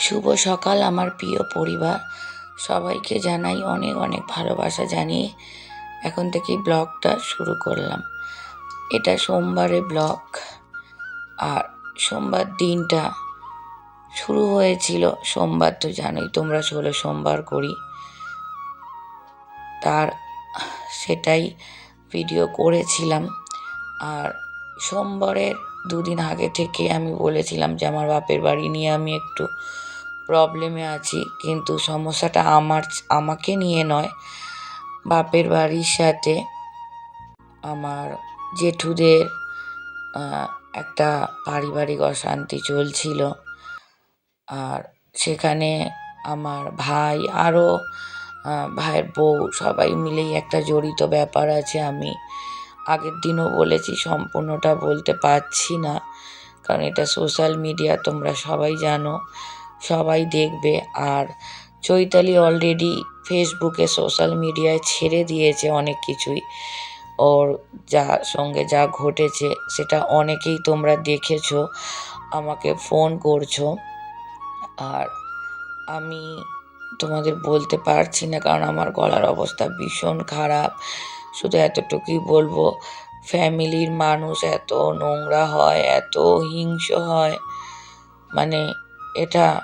শুভ সকাল, আমার প্রিয় পরিবার। সবাইকে জানাই অনেক অনেক ভালোবাসা জানিয়ে এখন থেকেই ব্লগটা শুরু করলাম। এটা সোমবারে ব্লগ। আর সোমবার দিনটা শুরু হয়েছিল সোমবার তো জানোই, তোমরা ষোলো সোমবার করি। তার সেটাই ভিডিও করেছিলাম। আর সোমবারের দুদিন আগে থেকে আমি বলেছিলাম যে, আমার বাপের বাড়ি নিয়ে আমি একটু প্রবলেমে আছি, কিন্তু সমস্যাটা আমার, আমাকে নিয়ে নয়। বাপের বাড়ির সাথে আমার জেঠুদের একটা পারিবারিক অশান্তি চলছিল। আর সেখানে আমার ভাই আরও ভাইয়ের বউ সবাই মিলেই একটা জড়িত ব্যাপার আছে। আমি আগের দিনও বলেছি, সম্পূর্ণটা বলতে পারছি না, কারণ এটা সোশ্যাল মিডিয়া তোমরা সবাই জানো। সবাই দেখবে। আর চৈতালি অলরেডি ফেসবুকে সোশ্যাল মিডিয়ায় ছেড়ে দিয়েছে অনেক কিছুই। ওর যা সঙ্গে যা ঘটেছে সেটা অনেকেই তোমরা দেখেছ, আমাকে ফোন করছ। আর আমি তোমাদের বলতে পারছি না, কারণ আমার গলার অবস্থা ভীষণ খারাপ। শুধু এতটুকুই বলব, ফ্যামিলির মানুষ এত নোংরা হয়, এত হিংস্র হয়। মানে এটা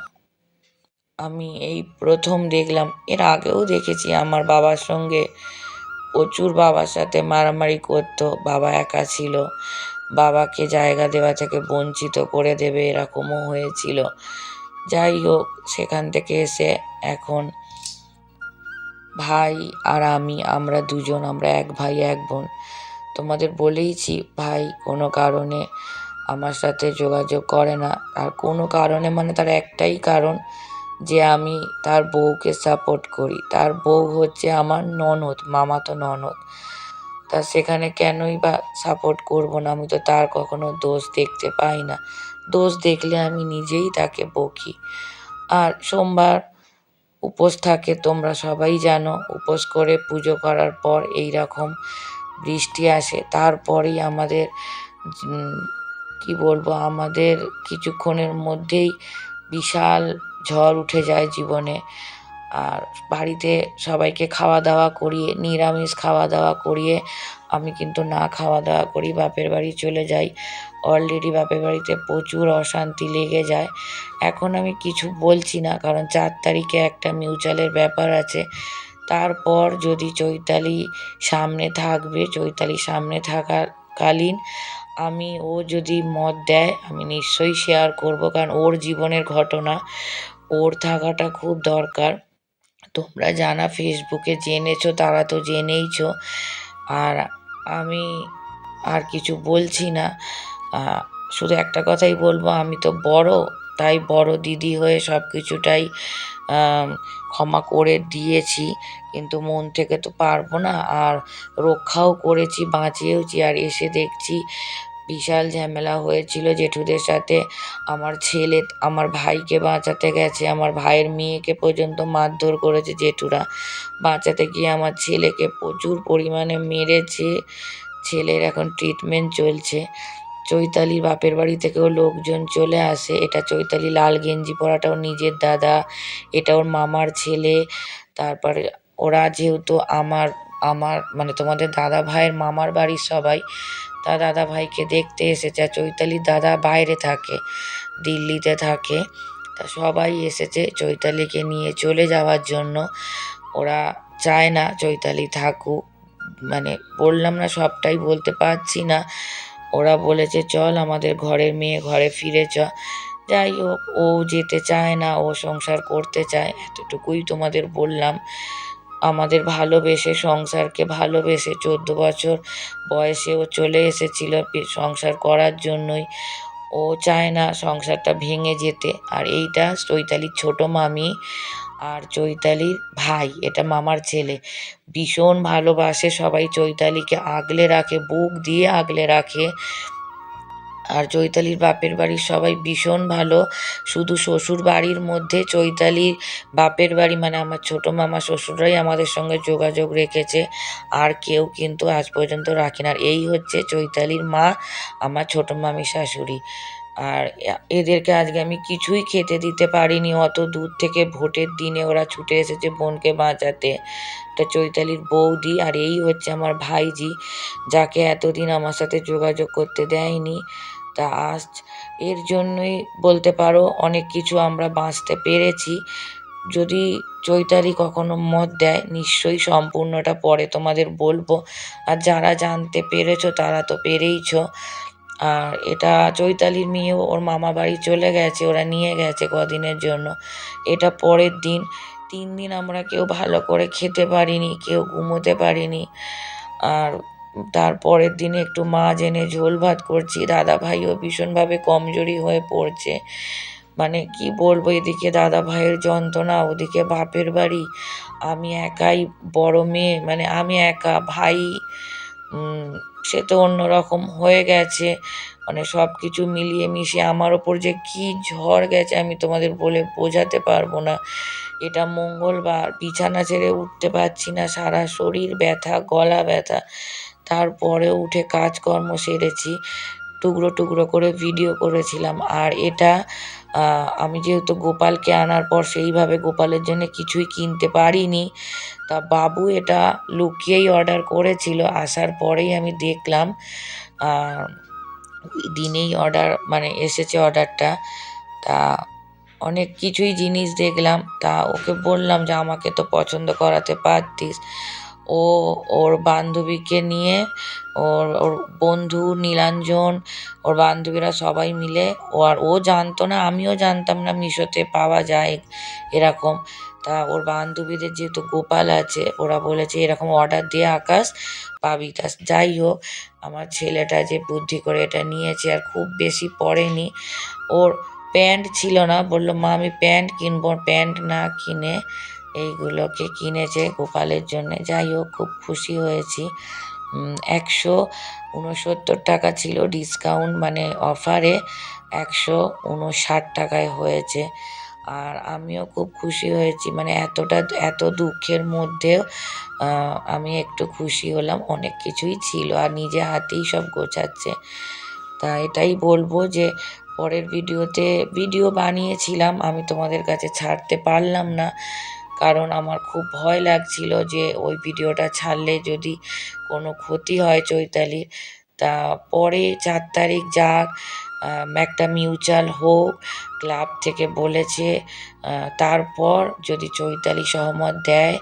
আমি এই প্রথম দেখলাম। এর আগেও দেখেছি আমার বাবার সঙ্গে প্রচুর বাবার সাথে মারামারি করতো। বাবা একা ছিল। বাবাকে জায়গা দেওয়া থেকে বঞ্চিত করে দেবে এরকমও হয়েছিল। যাই হোক, সেখান থেকে এসে এখন ভাই আর আমি, আমরা দুজন, আমরা এক ভাই, এক বোন। তোমাদের বলেইছি, ভাই কোনো কারণে আমার সাথে যোগাযোগ করে না। আর কোনো কারণে মানে তার একটাই কারণ যে আমি তার বউকে সাপোর্ট করি। তার বউ হচ্ছে আমার ননদ মামাতো ননদ। তা সেখানে কেনই বা সাপোর্ট করব না? আমি তো তার কখনো দোষ দেখতে পাই না। দোষ দেখলে আমি নিজেই তাকে বকি। আর সোমবার উপোস থাকে, তোমরা সবাই জানো, উপোস করে পুজো করার পর এই রকম বৃষ্টি আসে। তারপরেই আমাদের কি বলব, আমাদের কিছুক্ষণের মধ্যেই বিশাল ঝড় উঠে যায় জীবনে। আর বাড়িতে সবাইকে খাওয়া দাওয়া করিয়ে, নিরামিষ খাওয়া দাওয়া করিয়ে আমি কিন্তু না খাওয়া দাওয়া করি, বাপের বাড়ি চলে যাই। অলরেডি বাপের বাড়িতে প্রচুর অশান্তি লেগে যায়। এখন আমি কিছু বলছি না, কারণ চার তারিখে একটা মিউচুয়ালের ব্যাপার আছে। তারপর যদি চৈতালি সামনে থাকবে, চৈতালি সামনে থাকাকালীন আমি ও যদি মত দেয়, আমি নিশ্চয়ই শেয়ার করব, কারণ ওর জীবনের ঘটনা, ওর থাকাটা খুব দরকার। তোমরা জানা ফেসবুকে জেনেছো, তারা তো জেনেইছ। আর আমি আর কিছু বলছি না। শুধু একটা কথাই বলব, আমি তো বড় তাই বড় দিদি হয়ে সব কিছুটাই ক্ষমা করে দিয়েছি। কিন্তু মন থেকে তো পারব না। আর রক্ষাও করেছি, বাঁচিয়েওছি। আর এসে দেখছি বিশাল ঝামেলা হয়েছিল জেঠুদের সাথে। আমার ছেলে, আমার ভাইকে বাঁচাতে গেছে। আমার ভাইয়ের মেয়েকে পর্যন্ত মারধর করেছে জেঠুরা। বাঁচাতে গিয়ে আমার ছেলেকে প্রচুর পরিমাণে মেরেছে। ছেলের এখন ট্রিটমেন্ট চলছে। চৈতালির বাপের বাড়ি থেকেও লোকজন চলে আসে। এটা চৈতালি লাল গেঞ্জি পরাটাও নিজের দাদা, এটা ওর মামার ছেলে। তারপরে ওরা যেহেতু আমার আমার মানে তোমাদের দাদা ভাইয়ের মামার বাড়ির সবাই, তা দাদা ভাইকে দেখতে এসেছে আর চৈতালির দাদা বাইরে থাকে, দিল্লিতে থাকে। তা সবাই এসেছে চৈতালিকে নিয়ে চলে যাওয়ার জন্য। ওরা চায় না চৈতালি থাকুক মানে বললাম না সবটাই বলতে পারছি না। ওরা বলেছে, চল আমাদের ঘরের মেয়ে ঘরে ফিরে চ। যাই হোক, ও যেতে চায় না, ও সংসার করতে চায়, এতটুকুই তোমাদের বললাম। আমাদের ভালোবেসে সংসারকে ভালোবেসে চোদ্দ বছর বয়সে ও চলে এসেছিল সংসার করার জন্যই। ও চায় না সংসারটা ভেঙে যেতে। আর এইটা চৈতালির ছোট মামি আর চৈতালির ভাই, এটা মামার ছেলে। ভীষণ ভালোবাসে সবাই চৈতালিকে, আগলে রাখে, বুক দিয়ে আগলে রাখে। আর চৈতালির বাপের বাড়ির সবাই ভীষণ ভালো। শুধু শ্বশুর বাড়ির মধ্যে চৈতালির বাপের বাড়ি মানে আমার ছোট মামা শ্বশুররাই আমাদের সঙ্গে যোগাযোগ রেখেছে। আর কেউ কিন্তু আজ পর্যন্ত রাখে না। আর এই হচ্ছে চৈতালির মা, আমার ছোট মামি শাশুড়ি। আর এদেরকে আজকে আমি কিছুই খেতে দিতে পারিনি। অত দূর থেকে ভোটের দিনে ওরা ছুটে এসেছে বোনকে বাঁচাতে। এটা চৈতালির বৌদি আর এই হচ্ছে আমার ভাইজি, যাকে এতদিন আমার সাথে যোগাযোগ করতে দেয়নি। তা আজ এর জন্যই বলতে পারো অনেক কিছু আমরা বাঁচতে পেরেছি। যদি চৈতালি কখনো মত দেয়, নিশ্চয়ই সম্পূর্ণটা পরে তোমাদের বলব। আর যারা জানতে পেরেছ, তারা তো পেরেইছো। আর এটা চৈতালির মেয়েও ওর মামা বাড়ি চলে গেছে, ওরা নিয়ে গেছে কদিনের জন্য। এটা পরের দিন। তিন দিন আমরা কেউ ভালো করে খেতে পারিনি, কেউ ঘুমোতে পারিনি। আর তারপরের দিনে একটু মাছ এনে ঝোল ভাত করছি। দাদা ভাইও ভীষণভাবে কমজোরি হয়ে পড়ছে। মানে কি বলব, এদিকে দাদা ভাইয়ের যন্ত্রণা, ওদিকে বাপের বাড়ি। আমি একাই বড় মেয়ে মানে আমি একা, ভাই সে তো অন্যরকম হয়ে গেছে। মানে সব কিছু মিলিয়ে মিশিয়ে আমার ওপর যে কি ঝড় গেছে আমি তোমাদের বলে বোঝাতে পারব না। এটা মঙ্গলবার, বিছানা ছেড়ে উঠতে পারছি না, সারা শরীর ব্যথা, গলা ব্যথা। তারপরে উঠে কাজকর্ম সেরেছি। টুকরো টুকরো করে ভিডিও করেছিলাম। আর এটা আমি যেহেতু গোপালকে আনার পর সেইভাবে গোপালের জন্য কিছুই কিনতে পারিনি, তা বাবু এটা লুকিয়েই অর্ডার করেছিল। আসার পরেই আমি দেখলাম দিনেই অর্ডার মানে এসেছে অর্ডারটা তা অনেক কিছুই জিনিস দেখলাম। তা ওকে বললাম যে, আমাকে তো পছন্দ করাতে পারতিস। ও ওর বান্ধবীকে নিয়ে, ওর ওর বন্ধু নীলাঞ্জন, ওর বান্ধবীরা সবাই মিলে, ও আর ও জানতো না, আমিও জানতাম না মিশোতে পাওয়া যায় এরকম। তা ওর বান্ধবীদের যেহেতু গোপাল আছে, ওরা বলেছে এরকম অর্ডার দিয়ে আকাশ পাবি। তা যাই হোক, আমার ছেলেটা যে বুদ্ধি করে এটা নিয়েছে আর খুব বেশি পড়েনি। ওর প্যান্ট ছিল না, বলল, মা, আমি প্যান্ট কিনবো। প্যান্ট না কিনে এইগুলোকে কিনেছে গোপালের জন্য। যাই হোক, খুব খুশি হয়েছি। একশো উনসত্তর টাকা ছিল ডিসকাউন্ট মানে অফারে একশো উনষাট টাকায় হয়েছে। আর আমিও খুব খুশি হয়েছি মানে এতটা, এত দুঃখের মধ্যেও আমি একটু খুশি হলাম। অনেক কিছুই ছিল আর নিজে হাতেই সব গোছাচ্ছে। তা এটাই বলব যে, পরের ভিডিওতে, ভিডিও বানিয়েছিলাম, আমি তোমাদের কাছে ছাড়তে পারলাম না। কারণ আমার খুব ভয় লাগছিল যে ওই ভিডিওটা ছাড়লে যদি কোনো ক্ষতি হয় চৈতালির, তা পরে চার তারিখ যাক একটা মিউচুয়াল হোক, ক্লাব থেকে বলেছে তারপর যদি চৈতালি সহমত দেয়,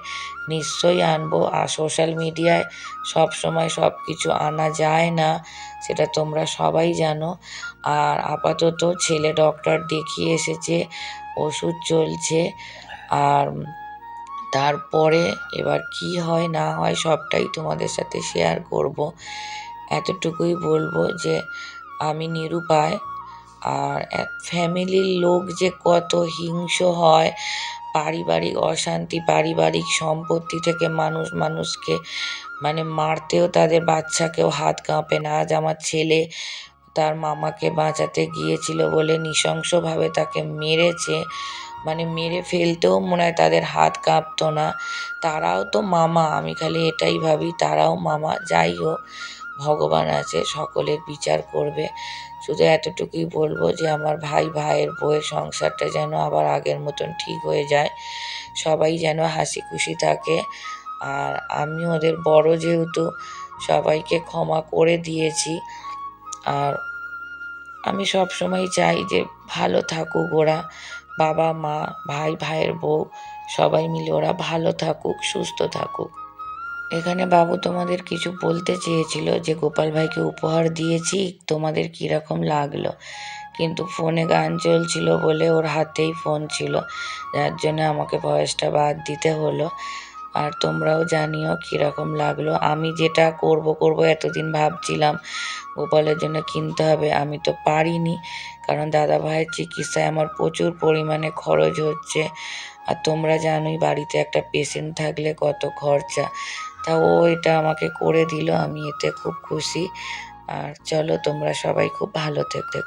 নিশ্চয়ই আনব। আর সোশ্যাল মিডিয়ায় সব সময় সব কিছু আনা যায় না, সেটা তোমরা সবাই জানো। আর আপাতত ছেলে ডক্টর দেখিয়ে এসেছে, ওষুধ চলছে। আর তারপরে এবার কি হয়, না হয় সবটাই তোমাদের সাথে শেয়ার করব। এতটুকুই বলব যে, আমি নিরুপায় আর ফ্যামিলির লোক যে কত হিংস্র হয়, পারিবারিক অশান্তি, পারিবারিক সম্পত্তি থেকে মানুষ মানুষকে মানে মারতেও তাদের বাচ্চাকেও হাত কাঁপে না। আজ আমার ছেলে তার মামাকে বাঁচাতে গিয়েছিল বলে নৃশংসভাবে তাকে মেরেছে। মানে মেরে ফেলতেও মনে হয় তাদের হাত কাঁপতো না। তারাও তো মামা, আমি খালি এটাই ভাবি, তারাও মামা। যাই হোক, ভগবান আছে, সকলের বিচার করবে। শুধু এতটুকুই বলব যে আমার ভাই ভাইয়ের বউয়ের সংসারটা যেন আবার আগের মতন ঠিক হয়ে যায়। সবাই যেন হাসি খুশি থাকে। আর আমি ওদের বড় যেহেতু, সবাইকে ক্ষমা করে দিয়েছি। আর আমি সব সময় চাই যে ভালো থাকুক ওরা, বাবা, মা, ভাই, ভাইয়ের বউ, সবাই মিলে ওরা ভালো থাকুক, সুস্থ থাকুক। এখানে বাবু তোমাদের কিছু বলতে চেয়েছিল যে, গোপাল ভাইকে উপহার দিয়েছি, তোমাদের কীরকম লাগল? কিন্তু ফোনে গান চলছিল বলে ওর হাতেই ফোন ছিল, যার জন্য আমাকে ভয়েসটা বাদ দিতে হলো। আর তোমরাও জানিও কীরকম লাগল। আমি যেটা করব করব এতদিন ভাবছিলাম, গোপালের জন্য কিনতে হবে, আমি তো পারিনি। কারণ দাদা ভাইয়ের চিকিৎসায় আমার প্রচুর পরিমাণে খরচ হচ্ছে। আর তোমরা জানোই বাড়িতে একটা পেশেন্ট থাকলে কত খরচা। তা ও এটা আমাকে করে দিল, আমি এতে খুব খুশি। আর চলো তোমরা সবাই খুব ভালো থেকো।